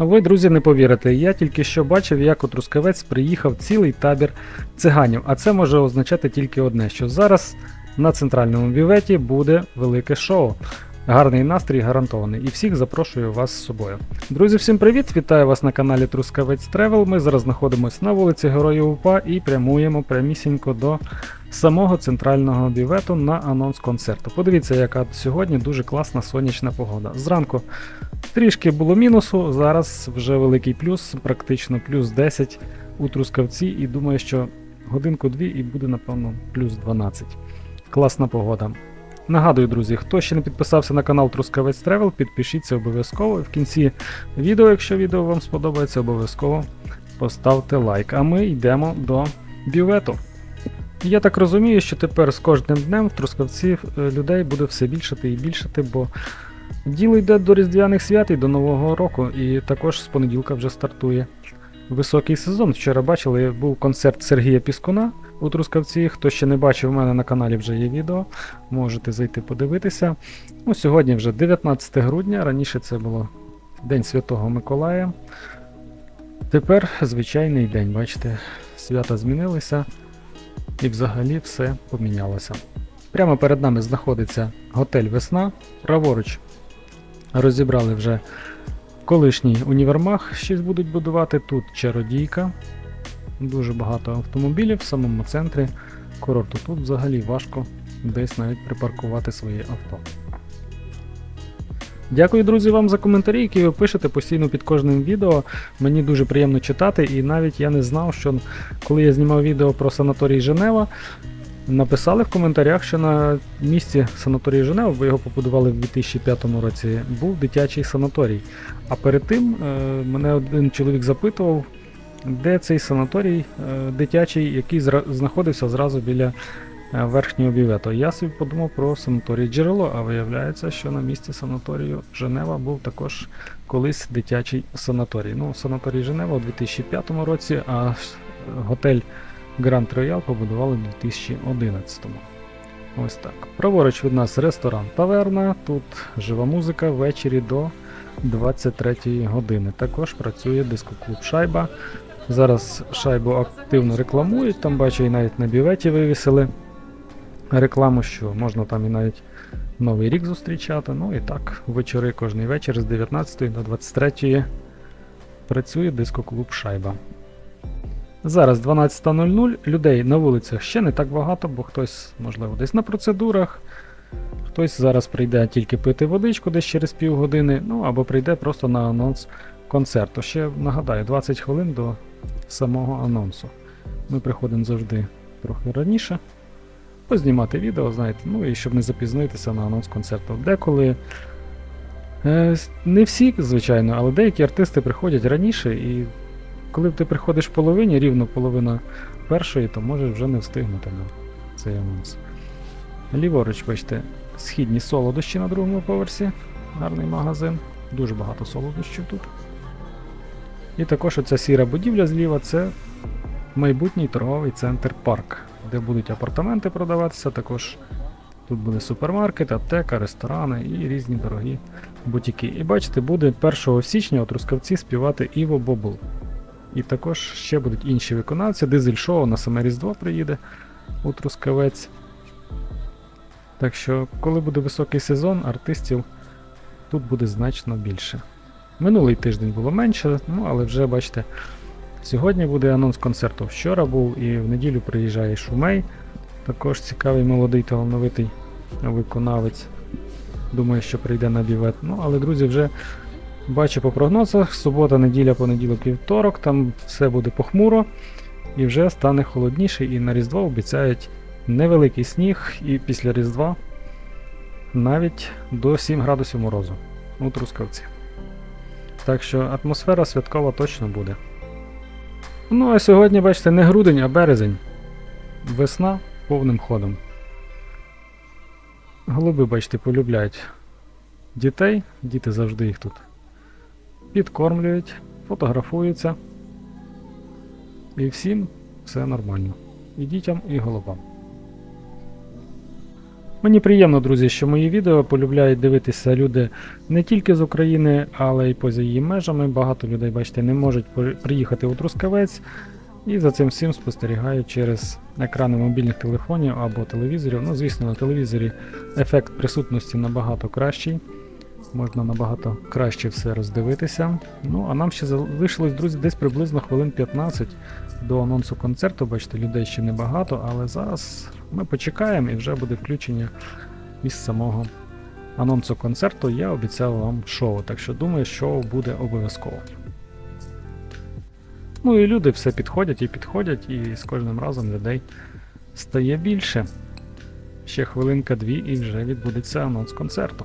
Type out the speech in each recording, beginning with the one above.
Ви, друзі, не повірите, я тільки що бачив, як у Трускавець приїхав цілий табір циганів, а це може означати тільки одне, що зараз на центральному бюветі буде велике шоу. Гарний настрій гарантований і всіх запрошую вас з собою. Друзі, всім привіт! Вітаю вас на каналі Трускавець Тревел. Ми зараз знаходимося на вулиці Героїв УПА і прямуємо прямісінько до самого центрального бювету на анонс концерту. Подивіться, яка сьогодні дуже класна сонячна погода. Зранку трішки було мінусу, зараз вже великий плюс, практично плюс 10 у Трускавці, і думаю, що годинку-дві і буде, напевно, плюс 12. Класна погода. Нагадую, друзі, хто ще не підписався на канал Трускавець Тревел, підпишіться обов'язково. В кінці відео, якщо відео вам сподобається, обов'язково поставте лайк. А ми йдемо до бювету. Я так розумію, що тепер з кожним днем в Трускавці е, людей буде все більшати і більшати, бо діло йде до Різдвяних свят і до Нового року, і також з понеділка вже стартує високий сезон. Вчора бачили, був концерт Сергія Піскуна у Трускавці. Хто ще не бачив, у мене на каналі вже є відео, можете зайти подивитися. Ну, сьогодні вже 19 грудня, раніше це було День Святого Миколая. Тепер звичайний день, бачите, свята змінилися і взагалі все помінялося. Прямо перед нами знаходиться готель Весна. Праворуч розібрали вже колишній універмаг, щось будуть будувати. Тут чародійка. Дуже багато автомобілів в самому центрі курорту. Тут взагалі важко десь навіть припаркувати своє авто. Дякую, друзі, вам за коментарі, які ви пишете постійно під кожним відео. Мені дуже приємно читати, і навіть я не знав, що коли я знімав відео про санаторій Женева, написали в коментарях, що на місці санаторію Женева, бо його побудували в 2005 році, був дитячий санаторій. А перед тим е, мене один чоловік запитував, де цей санаторій е, дитячий, який знаходився зразу біля е, верхнього бювету. Я собі подумав про санаторій джерело, а виявляється, що на місці санаторію Женева був також колись дитячий санаторій. Ну, санаторій Женева у 2005 році, а готель Гранд Роял побудували у 2011-му. Ось так. Праворуч від нас ресторан Таверна. Тут жива музика ввечері до 23-ї години. Також працює дискоклуб Шайба. Зараз шайбу активно рекламують, там бачу і навіть на бюветі вивісили рекламу, що можна там і навіть Новий рік зустрічати. Ну і так, вечори кожний вечір з 19 до 23 працює дискоклуб Шайба. Зараз 12.00, людей на вулицях ще не так багато, бо хтось, можливо, десь на процедурах, хтось зараз прийде тільки пити водичку десь через півгодини, ну або прийде просто на анонс концерту. Ще нагадаю, 20 хвилин до самого анонсу. Ми приходимо завжди трохи раніше. Познімати відео, знаєте, ну і щоб не запізнитися на анонс концерту. Деколи. Е, не всі, звичайно, але деякі артисти приходять раніше, і коли ти приходиш в половині, рівно половина першої, то можеш вже не встигнути на цей анонс. Ліворуч, бачите, східні солодощі на другому поверсі. Гарний магазин. Дуже багато солодощів тут. І також оця сіра будівля зліва це майбутній торговий центр парк, де будуть апартаменти продаватися. Також тут буде супермаркет, аптека, ресторани і різні дорогі бутіки. І бачите, буде 1 січня у Трускавці співати Іво Бобул. І також ще будуть інші виконавці. Дизель шоу на саме Різдво приїде у Трускавець. Так що, коли буде високий сезон, артистів тут буде значно більше. Минулий тиждень було менше, ну але вже бачите, сьогодні буде анонс концерту. Вчора був і в неділю приїжджає Шумей. Також цікавий молодий талановитий виконавець. Думаю, що прийде на бівет. Ну, але, друзі, вже бачу по прогнозах, субота, неділя, понеділок, вівторок, там все буде похмуро і вже стане холодніше, і на Різдво обіцяють невеликий сніг, і після Різдва навіть до 7 градусів морозу у Трускавці. Так що атмосфера святкова точно буде. Ну а сьогодні, бачите, не грудень, а березень. Весна повним ходом. Голуби, бачите, полюбляють дітей, діти завжди їх тут підкормлюють, фотографуються. І всім все нормально. І дітям, і голубам. Мені приємно, друзі, що мої відео полюбляють дивитися люди не тільки з України, але й поза її межами. Багато людей, бачите, не можуть приїхати у Трускавець і за цим всім спостерігають через екрани мобільних телефонів або телевізорів. Ну, звісно, на телевізорі ефект присутності набагато кращий. Можна набагато краще все роздивитися. Ну, а нам ще залишилось, друзі, десь приблизно хвилин 15 до анонсу концерту. Бачите, людей ще небагато, але зараз ми почекаємо і вже буде включення із самого анонсу концерту. Я обіцяв вам шоу, так що думаю, шоу буде обов'язково. Ну і люди все підходять і підходять, і з кожним разом людей стає більше. Ще хвилинка-дві і вже відбудеться анонс концерту.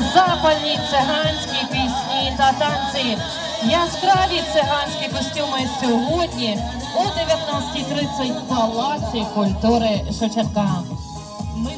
Запальні циганські пісні та танці. Яскраві циганські костюми сьогодні о 19.30 в Палаці культури Шевченка. Ми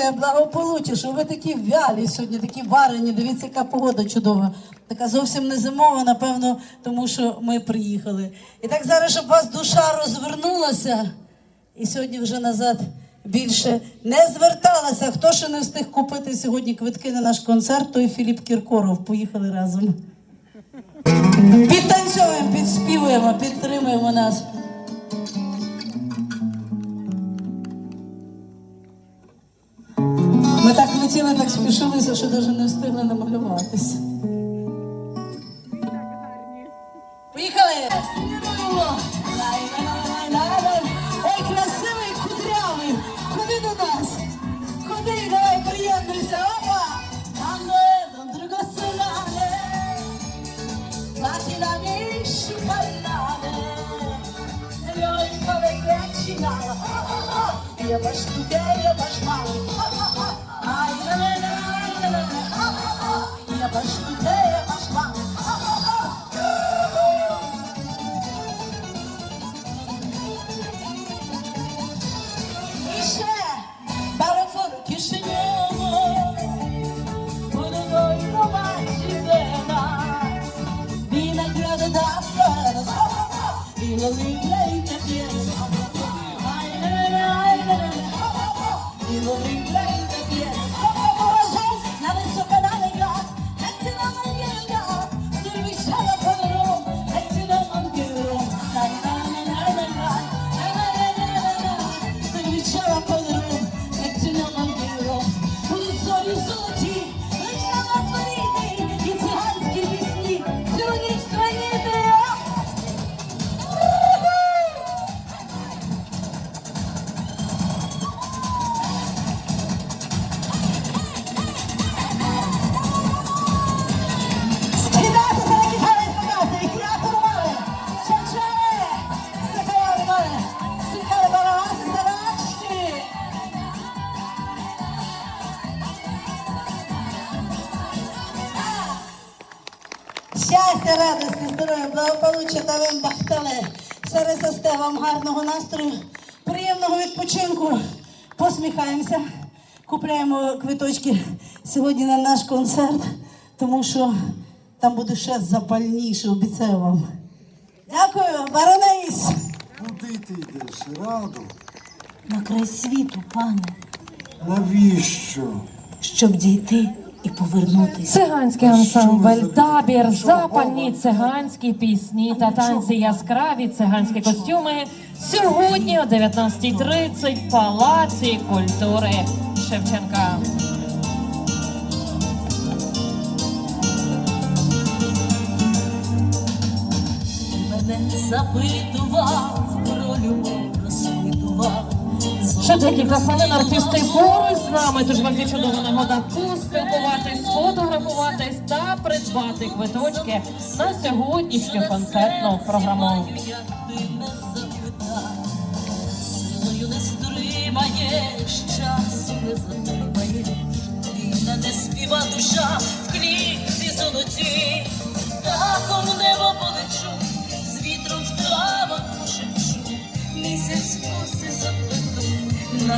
здоров'я, благополуччя, що ви такі вялі сьогодні, такі варені. Дивіться, яка погода чудова. Така зовсім не зимова, напевно, тому що ми приїхали. І так зараз, щоб вас душа розвернулася, і сьогодні вже назад більше не зверталася. Хто ще не встиг купити сьогодні квитки на наш концерт, той Філіп Кіркоров. Поїхали разом. Підтанцьовуємо, підспівуємо, підтримуємо нас. Ми так спішилися, що навіть не встигли намалюватися. Поїхали! Ой, красивий, кудрявий! Ходи до нас! Ходи, давай, приєднуйся! Опа! Ande, don drugo solare, Lembrei que Щастя, радості, здоров'я, благополуччя та вам бахтале. Сересосте вам гарного настрою, приємного відпочинку. Посміхаємося, купляємо квиточки сьогодні на наш концерт, тому що там буде ще запальніше, обіцяю вам. Дякую, баронейс! Куди ти йдеш, Раду? На край світу, пане, Навіщо? щоб дійти і повернутися. Циганський ансамбль, табір, запальні циганські пісні та танці, яскраві циганські костюми. Сьогодні о 19.30 в Палаці культури Шевченка. Мене запитував, про любов розпитував. Ще декілька хвилин артисти поруч з нами, тож вам є чудова нагода поспілкуватись, сфотографуватись та придбати квиточки на сьогоднішню концертну програму. Не стримаєш, часу не затримаєш, вільна не співа душа в клітці золоті, птахом в небо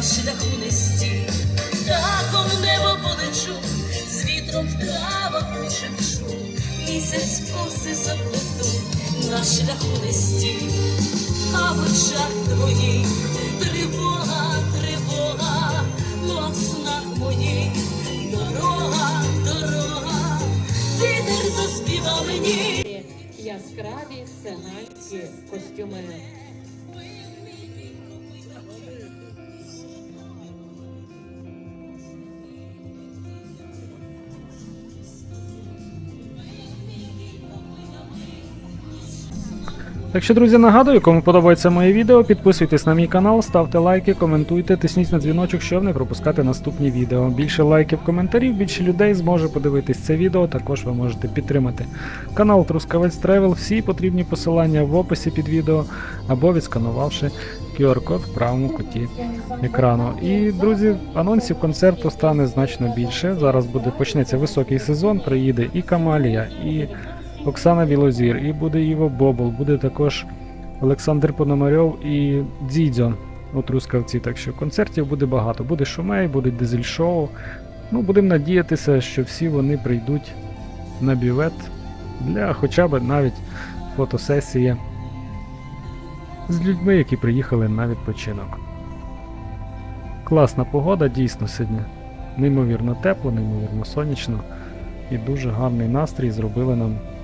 шляху не стій, птахом в небо полечу, з вітром в травах пошепчу, місяць коси заплету, на шляху не стій, а в очах твоїх тривога, тривога, мов снах моїх, дорога, дорога, вітер заспівав мені. Яскраві циганські костюми. Так друзі, нагадую, кому подобається моє відео, підписуйтесь на мій канал, ставте лайки, коментуйте, тисніть на дзвіночок, щоб не пропускати наступні відео. Більше лайків, коментарів, більше людей зможе подивитись це відео. Також ви можете підтримати канал Трускавець Тревел. Всі потрібні посилання в описі під відео або відсканувавши QR-код в правому куті екрану. І, друзі, анонсів концерту стане значно більше. Зараз буде почнеться високий сезон. Приїде і Камалія, і Оксана Білозір, і буде Іво Бобол, буде також Олександр Пономарьов і Дзідзьо. у Трускавці, так що концертів буде багато. Буде шумей, буде дизель-шоу. Ну, будемо надіятися, що всі вони прийдуть на бювет для хоча б навіть фотосесії з людьми, які приїхали на відпочинок. Класна погода, дійсно сьогодні. Неймовірно тепло, неймовірно сонячно і дуже гарний настрій зробили нам